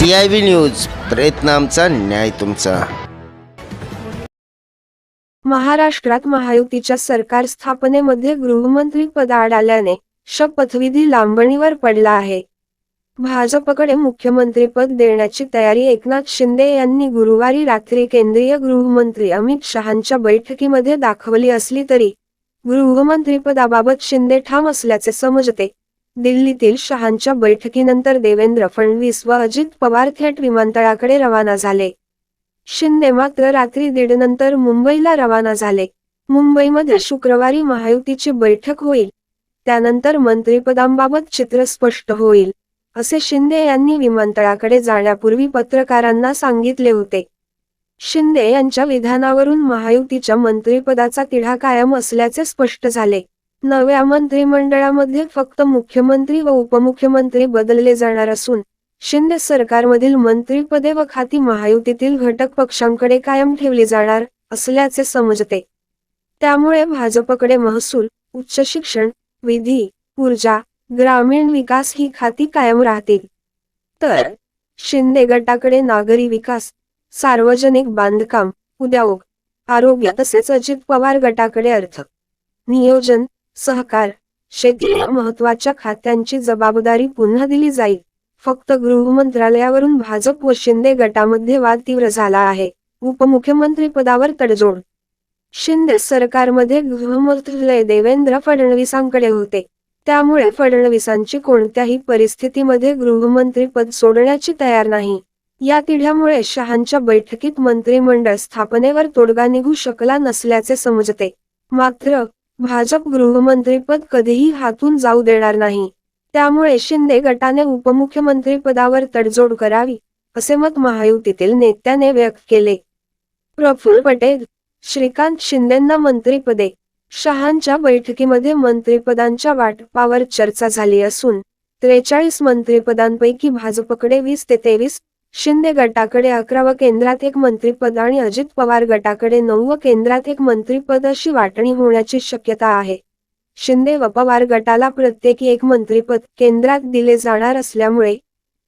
C I V news प्रयत्न आमचा न्याय तुमचा. महाराष्ट्रात महायुतीच्या सरकार स्थापनेमध्ये गृहमंत्री पद आल्याने शपथविधी लांबणीवर पडला आहे. भाजपकडे मुख्यमंत्रीपद देण्याची तयारी एकनाथ शिंदे यांनी गुरुवारी रात्री केंद्रीय गृहमंत्री अमित शहांच्या बैठकीमध्ये दाखवली असली तरी गृहमंत्रीपदाबाबत शिंदे ठाम असल्याचे समजते. दिल्लीतील शहांच्या बैठकीनंतर देवेंद्र फडणवीस व अजित पवार थेट विमानतळाकडे रवाना झाले. शिंदे मात्र रात्री दीड नंतर मुंबईला रवाना झाले. मुंबईमध्ये शुक्रवारी महायुतीची बैठक होईल. त्यानंतर मंत्रिपदांबाबत चित्र स्पष्ट होईल असे शिंदे यांनी विमानतळाकडे जाण्यापूर्वी पत्रकारांना सांगितले होते. शिंदे यांच्या विधानावरून महायुतीच्या मंत्रिपदाचा तिढा कायम असल्याचे स्पष्ट झाले. नव्या मंत्रिमंडळामध्ये फक्त मुख्यमंत्री व उपमुख्यमंत्री बदलले जाणार असून शिंदे सरकारमधील मंत्रीपदे व खाती महायुतीतील घटक पक्षांकडे कायम ठेवली जाणार असल्याचे समजते. त्यामुळे भाजपकडे महसूल उच्च शिक्षण विधी ऊर्जा ग्रामीण विकास ही खाती कायम राहतील. तर शिंदे गटाकडे नागरी विकास सार्वजनिक बांधकाम उद्योग आरोग्य तसेच अजित पवार गटाकडे अर्थ नियोजन सहकार. शेतीला महत्त्वाच्या खात्यांची जबाबदारी पुन्हा दिली जाईल. फक्त गृहमंत्रालयावरून भाजप व शिंदे गटामध्ये वाद तीव्र झाला आहे. उपमुख्यमंत्री पदावर तडजोड. शिंदे सरकारमध्ये गृहमंत्रालय देवेंद्र फडणवीसांकडे होते. त्यामुळे फडणवीसांची कोणत्याही परिस्थितीमध्ये गृहमंत्री पद सोडण्याची तयार नाही. या तिढ्यामुळे शहांच्या बैठकीत मंत्रिमंडळ स्थापनेवर तोडगा निघू शकला नसल्याचे समजते. मात्र भाजप गृहमंत्रीपद कधीही हातून जाऊ देणार नाही. त्यामुळे शिंदे गटाने उपमुख्यमंत्री पदावर तडजोड करावी असे मत महायुतीतील नेत्याने व्यक्त केले. प्रफुल्ल पटेल श्रीकांत शिंदेंना मंत्रीपदे शहांच्या बैठकीमध्ये मंत्रीपदांच्या वाटपावर चर्चा झाली असून त्रेचाळीस मंत्रिपदांपैकी भाजपकडे वीस ते तेवीस शिंदे गटाकडे अकरा व केंद्रात एक मंत्रिपद आणि अजित पवार गटाकडे नऊ व केंद्रात एक मंत्रीपद अशी वाटणी होण्याची शक्यता आहे. शिंदे व पवार गटाला प्रत्येकी एक मंत्रीपद केंद्रात दिले जाणार असल्यामुळे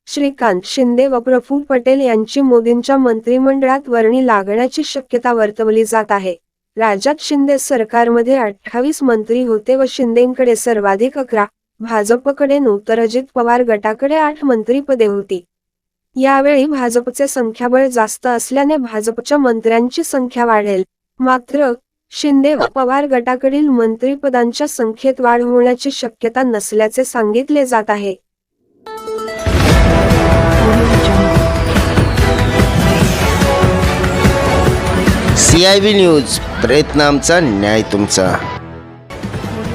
श्रीकांत शिंदे व प्रफुल्ल पटेल यांची मोदींच्या मंत्रिमंडळात वर्णी लागण्याची शक्यता वर्तवली जात आहे. राज्यात शिंदे सरकारमध्ये अठ्ठावीस मंत्री होते व शिंदेकडे सर्वाधिक अकरा भाजपकडे नऊ तर अजित पवार गटाकडे आठ मंत्रीपदे होती. यावेळी भाजपचे संख्याबळ जास्त असल्याने भाजपच्या मंत्र्यांची संख्या वाढेल. मात्र शिंदे व पवार गटाकडील मंत्रिपदांच्या संख्येत वाढ होण्याची शक्यता नसल्याचे सांगितले जात आहे. सी आय न्यूज प्रयत्न आमचा न्याय तुमचा.